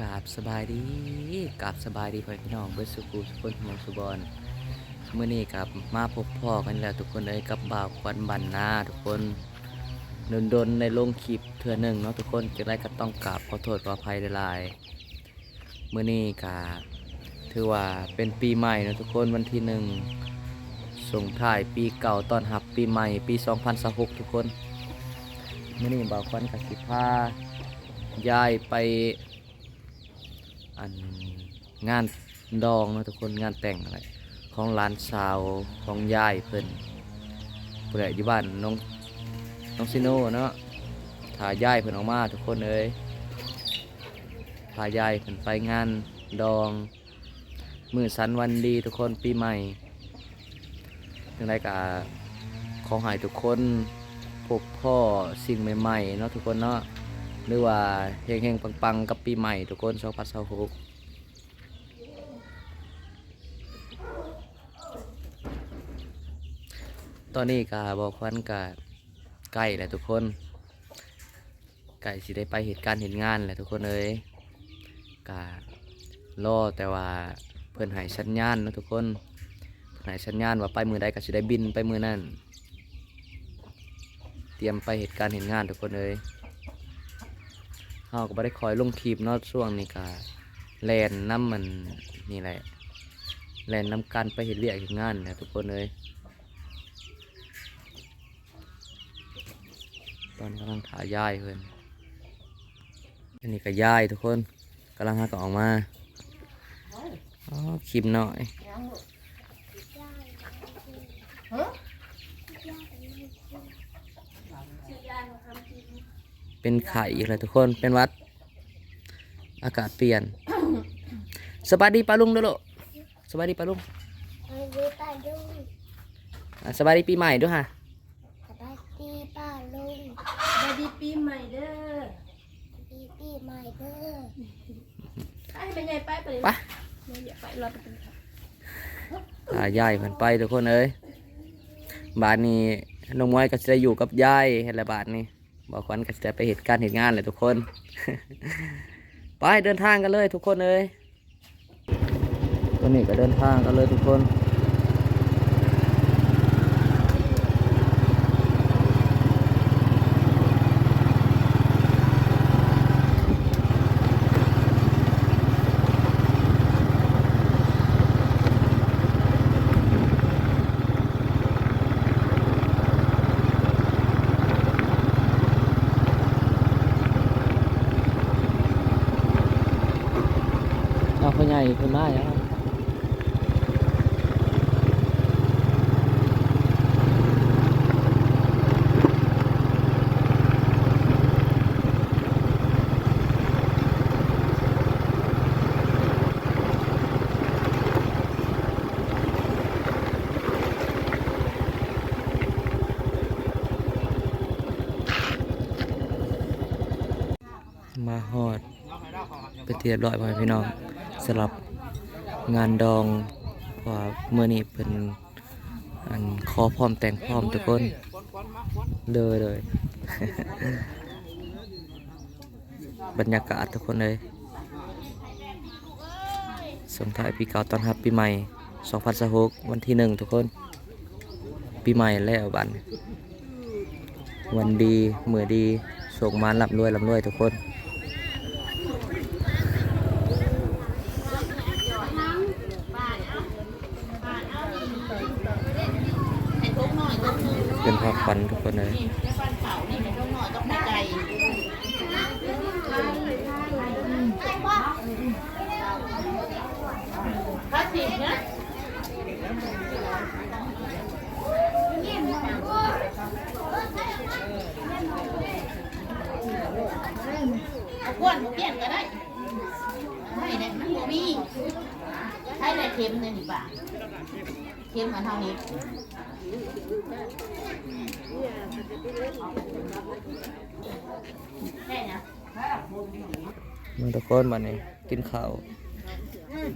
กาบสบายดีกาบสบายดีพ่อพี่น้องเบิร์สุกูสุคนมองสุบอนเมื่อนี้กับมาพบพ่อกันแล้วทุกคนเลยกับบ่าวควันบันนาทุกคนดนดนในลงคลิปเทือหนึ่งเนาะทุกคนจะได้ก็ต้องกราบขอโทษขออภัยหลายเมื่อนี้กะถือว่าเป็นปีใหม่นะทุกคนวันที่หนึ่งส่งท้ายปีเก่าตอนรับปีใหม่ปี 2026ทุกคนเมื่อนี้บ่าวควันกับสิพายายไป อันงานดองนะทุกคนงานแต่งอะไรของร้านสาวของยายเพิ่นเพื่ออยู่บ้านน้องน้องซิโน่เนาะพายายเพิ่นออกมาทุกคนเอ้ยพายายเพิ่นไปงานดอง มือสันวันดีทุกคนปีใหม่จังไดก็ขอให้ทุกคนพบพ่อสิ่งใหม่ๆเนาะทุกคนเนาะ หรือว่าเฮงๆปังๆ กับปีใหม่ทุกคน2026ตอนนี้กาบอกควันกาใกล้แล้วทุกคนใกล้สิได้ไปเหตุการณ์เห็นงานแหล้วทุกคนเอ้ยการอแต่ว่าเพิ่อนให้สัญญาณนะทุกคนเพิ่นให้สัญญาณว่าไปมือใดก็สิได้บินไปมือนั่นเตรียมไปเหตุการณ์เห็นงานทุกคนเอ้ยาก็บ่ได้คอยลงคลิปเนาะช่วงนี้ก็แลนน้ำมันนี่แหละแลนน้ำกันไปเห็นเรียกเห็นงานนะทุกคนเลยตอนนี้กำลังถ่ายย่ายเพื่อนอันนี้ก็ย่ายทุกคนกำลังหาก็ออกมาอ๋อคลิปหน่อย เป็นไข่อีกแล้วทุกคนเป็นหวัด อากาศเปลี่ยนสบายดีปาลุงเด้วยลูกสบายดีปาลุงไปดูตาลุงอะสบายดีปีใหม่ด้วยฮะสบายดีป้าลุงสวัสดีปีใหม่เด้อดีปีใหม่เด้อไปไปใหญ่ไปไปเลยไปไม่อยากไปรอไปกินข้าวตายายมันไปทุกคนเอ้ยบาทนี้น้องมวยก็จะได้อยู่กับยายเห็นละบาทนี้ บอกวันก็จะไปเหตุการณ์เหตุงานเลยทุกคน ไปเดินทางกันเลยทุกคนเลยตัวนี้ก็เดินทางกันเลยทุกคน เอาพ่อใหญ่เพิ่นมาแล้วมาฮอด ไปนที่เรียบร้อยพ่อพี่น้อง สำหรับงานดองว่าเมื่อนี้เป็นอันขอพร้อมแต่งพร้อมทุกคนเด้อเลยบรรยากาศทุกคนเลยส่งท้ายปีเก่าตอนรับปีใหม่2026วันที่หนึ่งทุกคน ปีใหม่แล้วบันวันดี มือดีส่งมาลำรวยลำรวยทุกคน เป็นความฝันทุกคนเลยเอาก้วนเปลี่ยนก็ได้ไม่ได้มันบ่มีใช้ได้เค็มเนี่ยนี่ป่ะ เค็มมาเท่านี้ได้นะมาทุกคนมาเนี่ยกินข้าว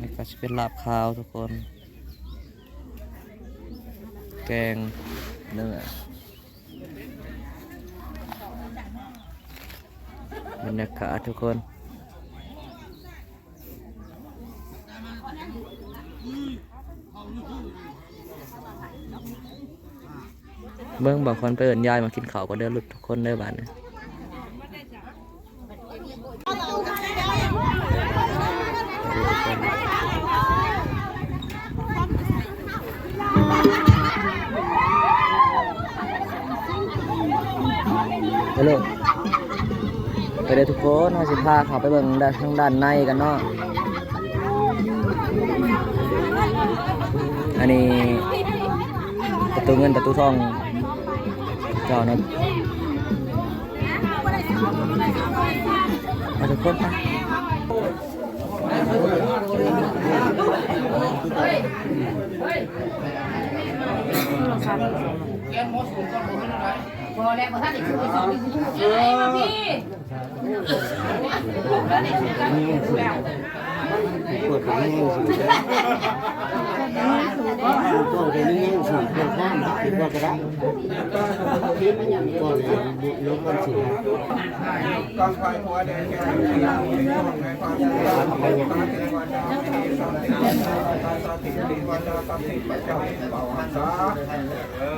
นี่ก็จะเป็นลาบข้าวทุกคน แกงเนื้อบรรยากาศทุกคน เบิ่งบางคนไปเอิ้นยายมากินข้าวก็เด้อลุทุกคนเด้อบ้านนี้ไปเลไปเลยทุกคนเราสิพาเขาไปเบิ่งด้านทางด้านในกันเนาะ อันนี้ประตูเงินประตูทอง เจ้านะมาทุกคนไป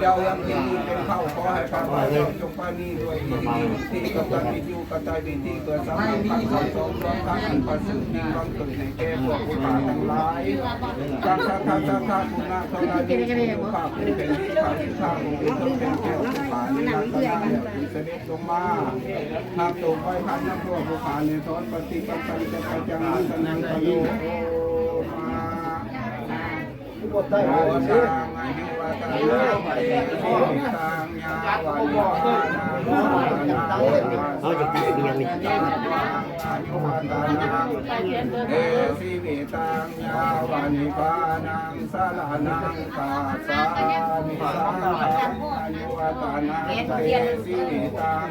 เจ้ายังยินดีเป็นข้าขอให้พระบาทเจ้าจงปานีด้วยดีที่กับตันวิจูกตายวิธีเกิดสามพันสองสองร้อยพันประสิทธิ์มีความเกิดในแก่พวกผู้ป่าทั้งหลายสังฆาสังฆาสังฆาคุณนาเท่านั้นที่อยู่ภาคเป็นที่ภาคที่ข้าองค์เป็นต้นเป็นแก้วผู้ป่าในรัตนาเนี่ยเสด็จลงมาหากตกไปพันนักพวกผู้ป่าในทอนปฏิปันตันจะไปจังสนังปโยมาโอตางอายุวัตนาเสิตั เขาจะกินเบียร์มิตรอายุวัตนาเตสิวิตังยาวานิปานังสาลานังตาสามิสังอายุวัตนาเตสิวิตัง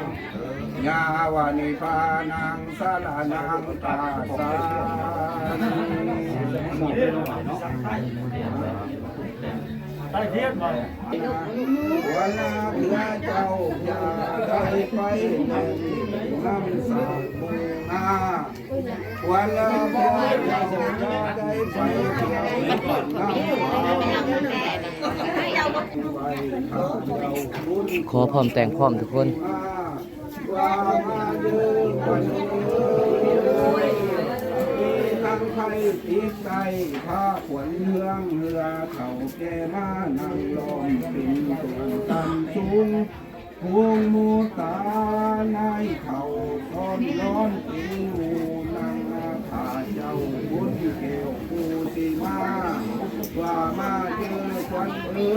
ยาวานิปานังสาลานังตาสา วันนาเพื่อเจ้าอย่าได้ไปหนึ่น้ำสาบูนาวันนาเพื่อเจ้าอย่าได้ไปเที่ยวน้ำสาไปข้าขอพร้อมแต่งพร้อมทุกคน ทั้งไทยติดใจผ้าขวัญเมืองเรือเข่าแก่มานั่งล้อมเป็นส่วนตันสูงพวงมูตานายเข่าซ้อนร้อนกินงูนางนาผาเจ้าบุญเกวปูสีมาว่ามาเจอควันเอ้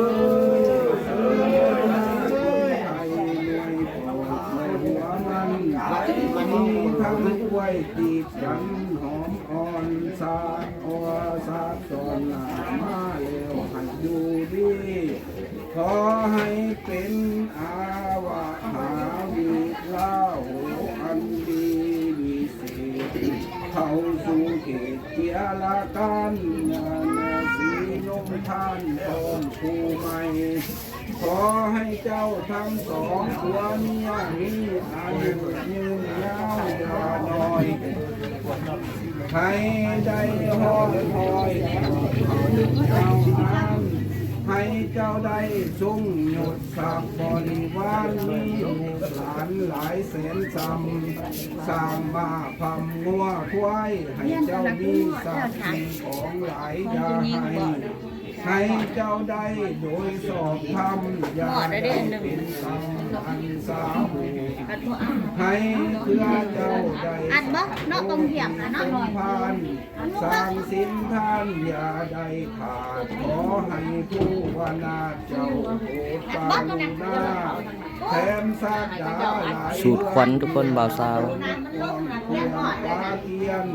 ยเอ้ยนาเอ้ยไทยรวยโปรดในหัวมันมีทั้งกล้วยตีบจัน สาดอสาสนนามาเร็วให้ดูดีขอให้เป็นอาวะหาวิลาโหอันดีวิเศษเข้าสู่เขตเกียรละกันงานสีนมท่านตอนคู่ใหม่ขอให้เจ้าทั้งสองตัวเมียนี้อายุยืนยาวอย่าน้อย ให้ได้ห้อยหอยเจ้าอันให้เจ้าได้ทรงหยดสักบริวารมีลูกหลานหลายแสนจำสร้างมาพำงัวควายให้เจ้ามีสักสิ่งของหลายอยาให้ ให้เจ้าได้โดยสอบธรรมอย่าได้เป็นสังอันสาหูให้เพื่อเจ้าได้อันบ่เนาะตรงเถียงนะเนาะเป็นพานสร้างสินท่านอย่าได้ขาดขอให้ผู้วนาถเจ้าโปรดปรานุนาแถมซากดาหลายสูตรควันทุกคนบ่าวสาวปาเทียน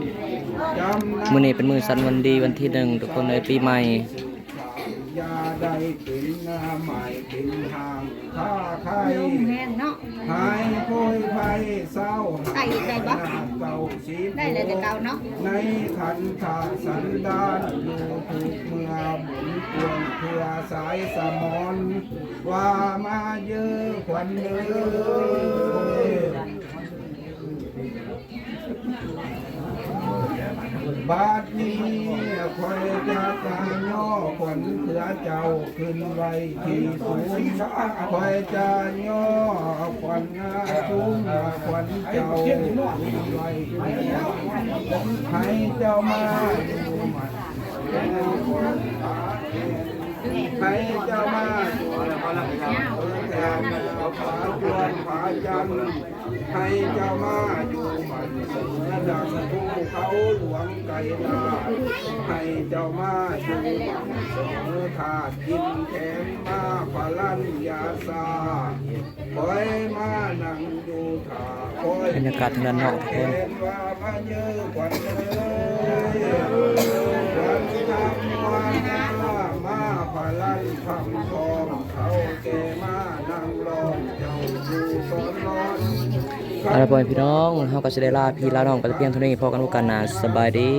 จำมื้อนี้เป็นมื้อสันวันดีวันที่หนึ่งทุกคนในปีใหม่ยาได้ เป็นหน้าใหม่เป็นทางข้าใครแห้งเนาะหายโพยภัยเศร้าได้อีกได้ปะเก่าชีพได้เลยแต่เก่าเนาะในขันธาสันดานอยู่ถูกเมื่อหมุนพวงเพื่อสายสมอนว่ามาเยอะควันเลย บาดนี้คอยจะตาย่อขวัญเสือเจ้าขึ้นไว้ที่สูงคอยจะย่อขวัญนาสูงขวัญเจ้าขึ้นไว้ให้เจ้ามาอยู่หมันให้เจ้ามา อยู่แทนผาวนผาจันให้เจ้ามาอยู่มันเสือดังภูเขาหลวงไก่นาให้เจ้ามาอยู่มันเสือถาดกินแขนมาพลันยาซาคอยมานั่งอยู่ถาคอยบรรยากาศทางด้านนอกทุกคนเว่ามาเยอกว่าเลยวันทำวันมาพลันคำทองเขาแก่มานั่งรองเจ้า อยู่สอนนอนเอาละพ่อพี่น้องเฮาก็สิได้ลาพี่ลาน้องไปเพียงเท่านี้พอกันโอกาสหน้าสบายดี